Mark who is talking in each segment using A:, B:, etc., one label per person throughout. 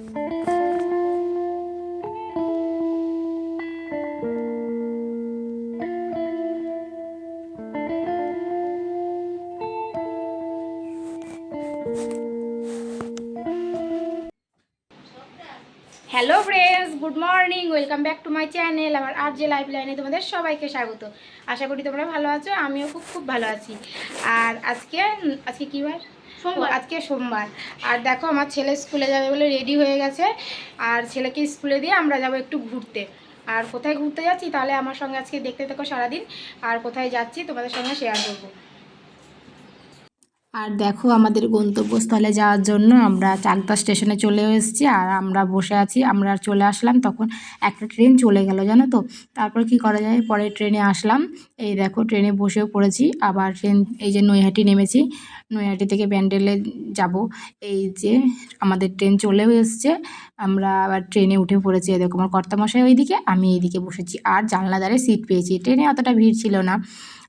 A: Hello friends good morning welcome back to my channel আমার আর যে লাইফ লাইনে তোমাদের সবাইকে স্বাগত। আশা করি তোমরা ভালো আছো, আমিও খুব খুব ভালো আছি। আর আজকে আজকে কী বার? আজকে সোমবার। আর দেখো, আমার ছেলে স্কুলে যাবে বলে রেডি হয়ে গেছে। আর ছেলেকে স্কুলে দিয়ে আমরা যাব একটু ঘুরতে। আর কোথায় ঘুরতে যাচ্ছি তাহলে আমার সঙ্গে আজকে দেখতে থাকো সারাদিন। আর কোথায় যাচ্ছি তোমাদের সঙ্গে শেয়ার করব। আর দেখো আমাদের গন্তব্যস্থলে যাওয়ার জন্য আমরা চাকদা স্টেশনে চলে এসেছি আর আমরা বসে আছি, আমরা চলে আসলাম তখন একটা ট্রেন চলে গেল, জানো তো? তারপর কি করা যায়? পরে ট্রেনে আসলাম, এই দেখো ট্রেনে বসেও পড়েছি, আবার ট্রেন, এই যে নৈহাটি নেমেছি, নৈহাটি থেকে ব্যান্ডেলে যাব। এই যে আমাদের ট্রেন চলেও এসছে, আমরা আবার ট্রেনে উঠে পড়েছি দেখো আমার কর্তামশাই ওইদিকে, আমি এইদিকে বসেছি, আর জানলা দ্বারে সিট পেয়েছি। ট্রেনে অতটা ভিড় ছিল না।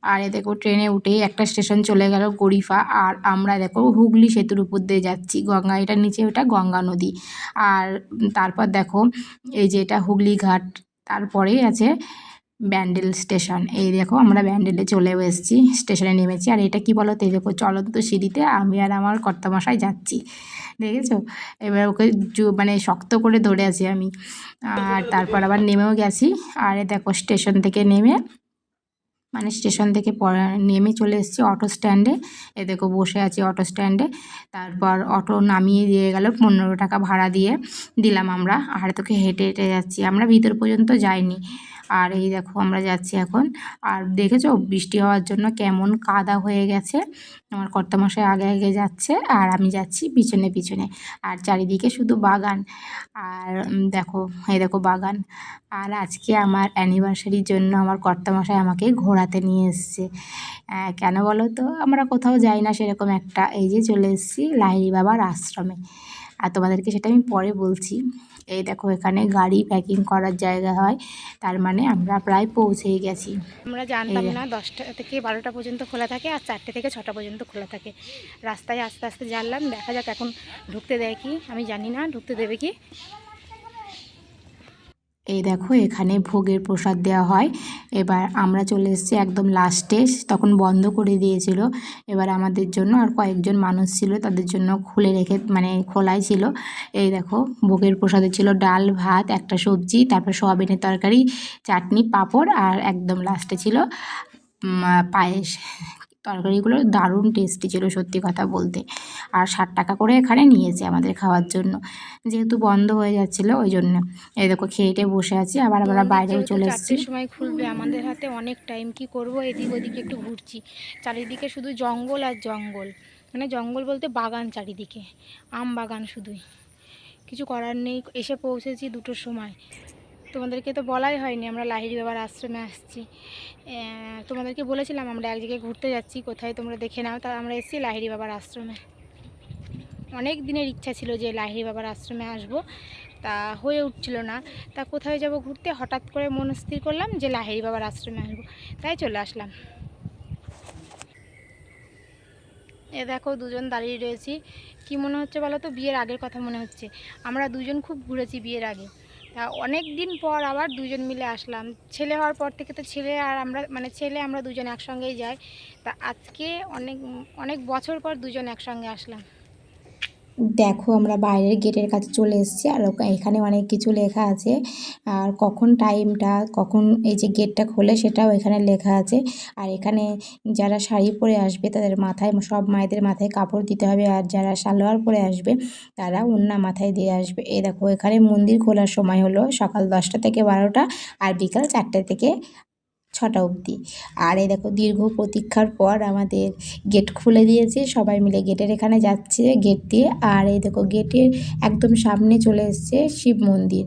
A: আর এ দেখো ট্রেনে উঠেই একটা স্টেশন চলে গেল গরিফা। আর আমরা দেখো হুগলি সেতুর উপর দিয়ে যাচ্ছি। গঙ্গা এটার নিচে ওটা গঙ্গা নদী। আর তারপর দেখো এই যে এটা হুগলি ঘাট, তারপরেই আছে ব্যান্ডেল স্টেশন। এই দেখো আমরা ব্যান্ডেলে চলেও এসেছি, স্টেশনে নেমেছি। আর এটা কি বলো তো দেখো চলন্ত সিঁড়িতে আমি আর আমার কর্তামশাই যাচ্ছি। দেখেছ? এবার ওকে মানে শক্ত করে ধরে আছি আমি। আর তারপর আবার নেমেও গেছি। আর দেখো স্টেশন থেকে নেমে মানে স্টেশন থেকে নেমে চলে এসেছি অটো স্ট্যান্ডে এ। দেখো বসে আছি অটো স্ট্যান্ডে তারপর অটো নামিয়ে দিয়ে গেল পনেরো টাকা ভাড়া দিয়ে দিলাম আমরা। আর তোকে হেঁটে হেঁটে যাচ্ছি। আমরা ভিতর পর্যন্ত যাইনি। আর এই দেখো আমরা যাচ্ছি এখন। আর দেখেছ, বৃষ্টি হওয়ার জন্য কেমন কাদা হয়ে গেছে। আমার কর্তামশাই আগে আগে যাচ্ছে আর আমি যাচ্ছি পিছনে পিছনে। আর চারিদিকে শুধু বাগান। আর দেখো, এই দেখো বাগান। আর আজকে আমার অ্যানিভার্সারির জন্য আমার কর্তামশাই আমাকে ঘোরাতে নিয়ে এসছে। কেন বলো তো? আমরা কোথাও যাই না সেরকম একটা এই যে চলে এসেছি, লাহিড়ি বাবার আশ্রমে। আর তোমাদেরকে সেটা আমি পরে বলছি। এই দেখো এখানে গাড়ি প্যাকিং করার জায়গা হয় তার মানে আমরা প্রায় পৌঁছেই গেছি। আমরা জানতাম না দশটা থেকে বারোটা পর্যন্ত খোলা থাকে আর চারটে থেকে ছটা পর্যন্ত খোলা থাকে। রাস্তায় আস্তে আস্তে জানলাম দেখা যাক এখন ঢুকতে দেয় কি আমি জানি না ঢুকতে দেবে কি। এই দেখো, এখানে ভোগের প্রসাদ দেওয়া হয়। এবার আমরা চলে এসেছি একদম লাস্টে তখন বন্ধ করে দিয়েছিল। এবার আমাদের জন্য আর কয়েকজন মানুষ ছিল, তাদের জন্য খুলে রেখে মানে খোলাই ছিল। এই দেখো, ভোগের প্রসাদে ছিল ডাল, ভাত, একটা সবজি, তারপর সোয়াবিনের তরকারি, চাটনি, পাঁপড়, আর একদম লাস্টে ছিল পায়েস। তরকারিগুলো দারুণ টেস্টি ছিল সত্যি কথা বলতে। আর ষাট টাকা করে এখানে নিয়েছে আমাদের খাওয়ার জন্য। যেহেতু বন্ধ হয়ে যাচ্ছিল ওই জন্য। এই দেখো খেয়েটে বসে আছি আবার আমরা বাইরেও চলে এসেছি। সময় খুলবে আমাদের হাতে অনেক টাইম কি করব? এদিক ওদিকে একটু ঘুরছি। চারিদিকে শুধু জঙ্গল আর জঙ্গল। মানে জঙ্গল বলতে বাগান চারিদিকে আম বাগান শুধুই। কিছু করার নেই এসে পৌঁছেছি দুটোর সময়। তোমাদেরকে তো বলাই হয়নি, আমরা লাহিড়ি বাবার আশ্রমে আসছি। তোমাদেরকে বলেছিলাম আমরা এক জায়গায় ঘুরতে যাচ্ছি, কোথায় তোমরা দেখে নাও। তা আমরা এসেছি লাহিড়ি বাবার আশ্রমে। অনেক দিনের ইচ্ছা ছিল যে লাহিড়ি বাবার আশ্রমে আসব, তা হয়ে উঠছিল না। তা কোথায় যাব ঘুরতে? হঠাৎ করে মনস্থির করলাম যে লাহিড়ি বাবার আশ্রমে আসব, তাই চলে আসলাম। এ দেখো, দুজন দাঁড়িয়ে রয়েছি। কি মনে হচ্ছে বলো তো? বিয়ের আগের কথা মনে হচ্ছে। আমরা দুজন খুব ঘুরেছি বিয়ের আগে। তা অনেক দিন পর আবার দুজন মিলে আসলাম। ছেলে হওয়ার পর থেকে তো ছেলে আর আমরা মানে ছেলে আমরা দুজন একসঙ্গেই যাই। তা আজকে অনেক অনেক বছর পর দুজন একসঙ্গে আসলাম। দেখো আমরা বাইরের গেটের কাছে চলে এসেছি আর এখানে অনেক কিছু লেখা আছে। আর কখন টাইমটা কখন এই যে গেটটা খোলে সেটাও এখানে লেখা আছে। আর এখানে যারা শাড়ি পরে আসবে, তাদের মাথায় সব মায়েদের মাথায় কাপড় দিতে হবে। আর যারা সালোয়ার পরে আসবে, তারা ওন্না মাথায় দিয়ে আসবে। এই দেখো, এখানে মন্দির খোলার সময় হলো সকাল দশটা থেকে বারোটা আর বিকাল চারটে থেকে ছটা অবধি। আর এই দেখো, দীর্ঘ প্রতীক্ষার পর আমাদের গেট খুলে দিয়েছে, সবাই মিলে গেটের এখানে যাচ্ছে গেট দিয়ে। আর এই দেখো, গেটের একদম সামনে চলে এসছে শিব মন্দির।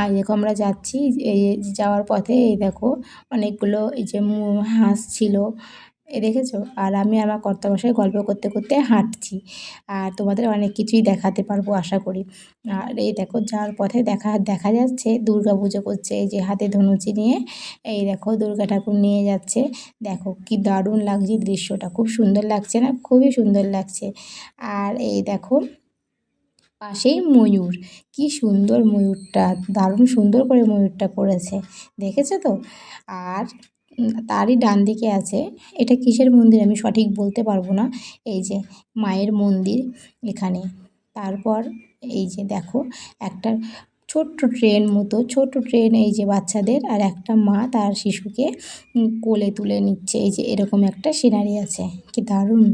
A: আর দেখো, আমরা যাচ্ছি, এই যাওয়ার পথে এই দেখো, অনেকগুলো এই যে হাঁস ছিল। দেখেছ? আর আমি আমার কর্তামশাই গল্প করতে করতে হাঁটছি। আর তোমাদের অনেক কিছুই দেখাতে পারব, আশা করি। আর এই দেখো যাওয়ার পথে দেখা দেখা যাচ্ছে, দুর্গা পুজো করছে, এই যে হাতে ধনুচি নিয়ে, এই দেখো দুর্গা ঠাকুর নিয়ে যাচ্ছে। দেখো কি দারুণ লাগছে দৃশ্যটা, খুব সুন্দর লাগছে না? খুবই সুন্দর লাগছে। আর এই দেখো, পাশেই ময়ূর, কি সুন্দর ময়ূরটা, দারুণ সুন্দর করে ময়ূরটা করেছে দেখেছ তো? আর তারই ডান দিকে আছে। এটা কিসের মন্দির আমি সঠিক বলতে পারব না। এই যে মায়ের মন্দির এখানে। তারপর এই যে দেখো, একটা ছোট্ট ট্রেন মতো, ছোট্ট ট্রেন এই যে বাচ্চাদের আর একটা মা তার শিশুকে কোলে তুলে নিচ্ছে। এই যে এরকম একটা সিনারি আছে। কি দারুণ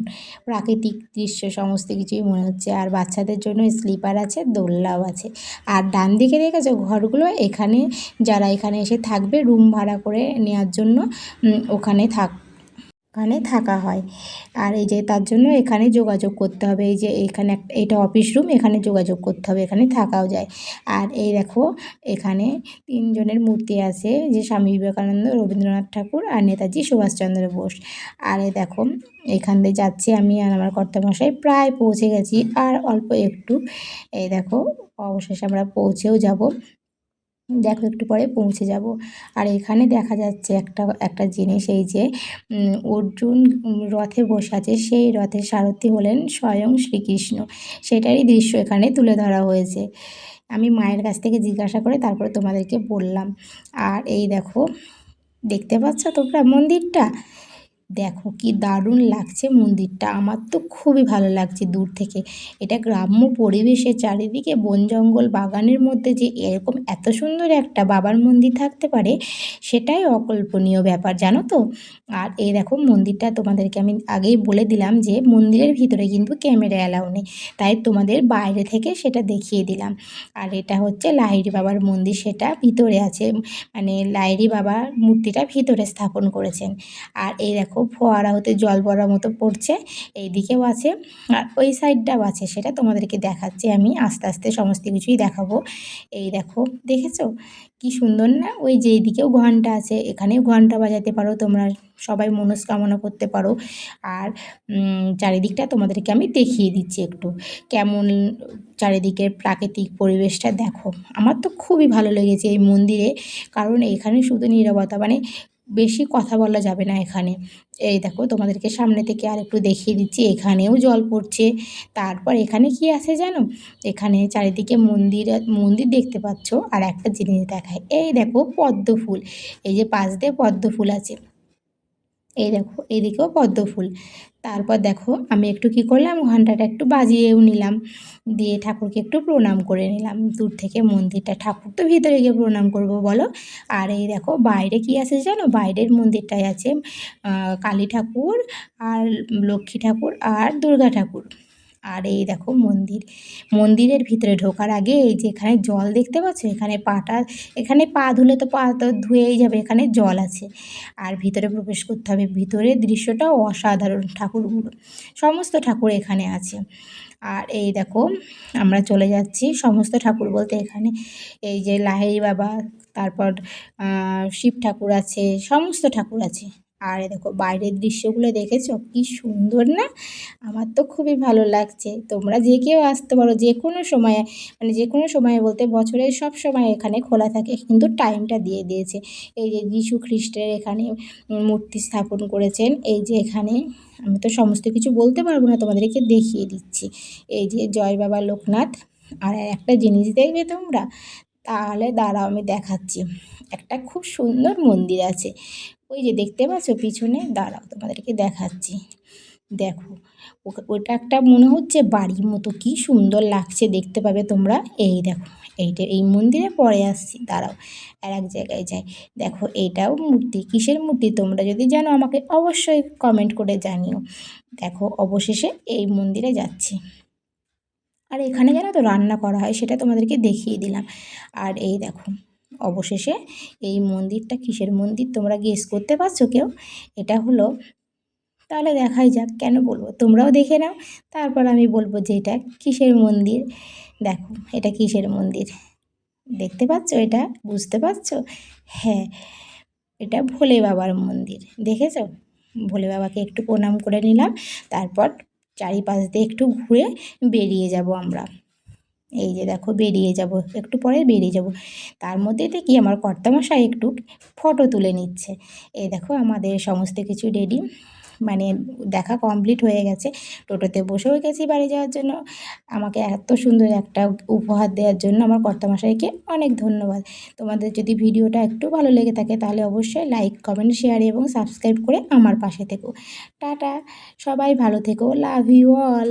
A: প্রাকৃতিক দৃশ্য, সমস্ত কিছুই মনে হচ্ছে। আর বাচ্চাদের জন্য স্লিপার আছে, দোলনাও আছে। আর ডান দিকে দেখেছ ঘরগুলো। এখানে যারা এখানে এসে থাকবে, রুম ভাড়া করে নেওয়ার জন্য ওখানে থাক ওখানে থাকা হয়। আর এই যে তার জন্য এখানে যোগাযোগ করতে হবে। এই যে এখানে এটা অফিস রুম এখানে যোগাযোগ করতে হবে। এখানে থাকাও যায়। আর এই দেখো, এখানে তিনজনের মূর্তি আছে যে স্বামী বিবেকানন্দ, রবীন্দ্রনাথ ঠাকুর আর নেতাজি সুভাষচন্দ্র বোস। আর এই দেখো, এখান দিয়ে যাচ্ছি আমি আর আমার কর্তামশাই। প্রায় পৌঁছে গেছি। আর অল্প একটু, এই দেখো, অবশেষে আমরা পৌঁছেও যাব। দেখো একটু পরে পৌঁছে যাব। আর এখানে দেখা যাচ্ছে একটা একটা জিনিস, এই যে অর্জুন রথে বসে আছে, সেই রথের সারথি হলেন স্বয়ং শ্রীকৃষ্ণ। সেটারই দৃশ্য এখানে তুলে ধরা হয়েছে। আমি মায়ের কাছ থেকে জিজ্ঞাসা করে তারপরে তোমাদেরকে বললাম। আর এই দেখো, দেখতে পাচ্ছ তোমরা মন্দিরটা? দেখো কি দারুণ লাগছে মন্দিরটা। আমার তো খুবই ভালো লাগছে দূর থেকে। এটা গ্রাম্য পরিবেশে চারিদিকে বন জঙ্গল বাগানের মধ্যে যে এরকম এত সুন্দর একটা বাবার মন্দির থাকতে পারে, সেটাই অকল্পনীয় ব্যাপার, জানো তো? আর এই দেখো মন্দিরটা তোমাদেরকে আমি আগেই বলে দিলাম যে মন্দিরের ভিতরে কিন্তু ক্যামেরা অ্যালাউ নেই। তাই তোমাদের বাইরে থেকে সেটা দেখিয়ে দিলাম। আর এটা হচ্ছে লাহিড়ি বাবার মন্দির, সেটা ভিতরে আছে। মানে লাহিড়ি বাবার মূর্তিটা ভিতরে স্থাপন করেছেন। আর এই দেখো ফোয়ারা হতে জল পড়ার মতো পড়ছে এই দিকেও আছে। আর ওই সাইডটাও আছে, সেটা তোমাদেরকে দেখাচ্ছি আমি। আস্তে আস্তে সমস্ত কিছুই দেখাবো। এই দেখো, দেখেছ? কি সুন্দর না? ওই যে এইদিকেও ঘণ্টা আছে, এখানেও ঘণ্টা বাজাতে পারো তোমরা, সবাই মনস্কামনা করতে পারো। আর চারিদিকটা তোমাদেরকে আমি দেখিয়ে দিচ্ছি একটু। কেমন চারিদিকের প্রাকৃতিক পরিবেশটা দেখো। আমার তো খুবই ভালো লেগেছে এই মন্দিরে, কারণ এখানে শুধু নীরবতা মানে বেশি কথা বলা যাবে না এখানে। এই দেখো, তোমাদেরকে সামনে থেকে আর একটু দেখিয়ে দিচ্ছি, এখানেও জল পড়ছে। তারপর এখানে কি আছে জানো? এখানে চারিদিকে মন্দির মন্দির দেখতে পাচ্ছ। আর একটা জিনিস দেখায়। এই দেখো, পদ্ম ফুল। এই যে পাশ দিয়ে পদ্ম ফুল আছে। এই দেখো, এদিকেও পদ্ম ফুল। তারপর দেখো, আমি একটু কি করলাম, ঘন্টাটা একটু বাজিয়েও নিলাম। দিয়ে ঠাকুরকে একটু প্রণাম করে নিলাম। দূর থেকে মন্দিরটা, ঠাকুর তো ভিতরে গিয়ে প্রণাম করব বলো। আর এই দেখো, বাইরে কি আছে জানো? বাইরের মন্দিরটাই আছে কালী ঠাকুর আর লক্ষ্মী ঠাকুর আর দুর্গা ঠাকুর। আর এই দেখো মন্দির। মন্দিরের ভিতরে ঢোকার আগে এই যে এখানে জল দেখতে পাচ্ছ? এখানে পাটা, এখানে পা ধুলে তো পা তো ধুয়েই যাবে, এখানে জল আছে। আর ভিতরে প্রবেশ করতে হবে। ভিতরের দৃশ্যটা অসাধারণ ঠাকুরগুলো সমস্ত ঠাকুর এখানে আছে। আর এই দেখো আমরা চলে যাচ্ছি সমস্ত ঠাকুর বলতে এখানে। এই যে লাহেরি বাবা, তারপর শিব ঠাকুর আছে, সমস্ত ঠাকুর আছে। আর দেখো বাইরের দৃশ্যগুলো দেখেছ? কি সুন্দর না? আমার তো খুবই ভালো লাগছে। তোমরা যে কেউ আসতে পারো যে কোনো সময়ে মানে যে কোনো সময়ে বলতে বছরের সব সময় এখানে খোলা থাকে। কিন্তু টাইমটা দিয়ে দিয়েছে। এই যে যীশু খ্রিস্টের এখানে মূর্তি স্থাপন করেছেন। এই যে এখানে আমি তো সমস্ত কিছু বলতে পারব না, তোমাদেরকে দেখিয়ে দিচ্ছি। এই যে জয় বাবা লোকনাথ। আর একটা জিনিস দেখবে তোমরা? তাহলে দাঁড়াও আমি দেখাচ্ছি। একটা খুব সুন্দর মন্দির আছে। ওই যে দেখতে পাচ্ছ? পিছনে? দাঁড়াও, তোমাদেরকে দেখাচ্ছি। দেখো ওটা একটা মনে হচ্ছে বাড়ির মতো। কি সুন্দর লাগছে দেখতে পাবে তোমরা। এই দেখো, এইটা, এই মন্দিরে পরে আসছি। দাঁড়াও, আর এক জায়গায় যাই। দেখো এইটাও মূর্তি, কিসের মূর্তি তোমরা যদি জানো, আমাকে অবশ্যই কমেন্ট করে জানিও। দেখো, অবশেষে এই মন্দিরে যাচ্ছি। আর এখানে জানো তো রান্না করা হয়, সেটা তোমাদেরকে দেখিয়ে দিলাম। আর এই দেখো অবশেষে এই মন্দিরটা কিসের মন্দির? তোমরা গেস করতে পারছ কেউ? এটা হলো, তাহলে দেখাই যাক, কেন বলব? তোমরাও দেখে নাও, তারপর আমি বলব যে এটা কিসের মন্দির? দেখো, এটা কিসের মন্দির? দেখতে পাচ্ছ এটা? বুঝতে পারছ? হ্যাঁ এটা ভোলে বাবার মন্দির। দেখেছ? ভোলে বাবাকে একটু প্রণাম করে নিলাম, তারপর চারিপাশ দিয়ে একটু ঘুরে বেরিয়ে যাব আমরা। এই যে দেখো বেরিয়ে যাব, একটু পরে বেরিয়ে যাব। তার মধ্যে দেখি আমার কর্তামশাই একটু ফটো তুলে নিচ্ছে। এই দেখো আমাদের সমস্ত কিছু রেডি মানে দেখা কমপ্লিট হয়ে গেছে। টোটোতে বসেও গেছি বাড়ি যাওয়ার জন্য। আমাকে এত সুন্দর একটা উপহার দেওয়ার জন্য আমার কর্তামশাইকে অনেক ধন্যবাদ। তোমাদের যদি ভিডিওটা একটু ভালো লেগে থাকে তাহলে অবশ্যই লাইক কমেন্ট শেয়ার এবং সাবস্ক্রাইব করে আমার পাশে থেকো। টাটা, সবাই ভালো থেকো। Love you all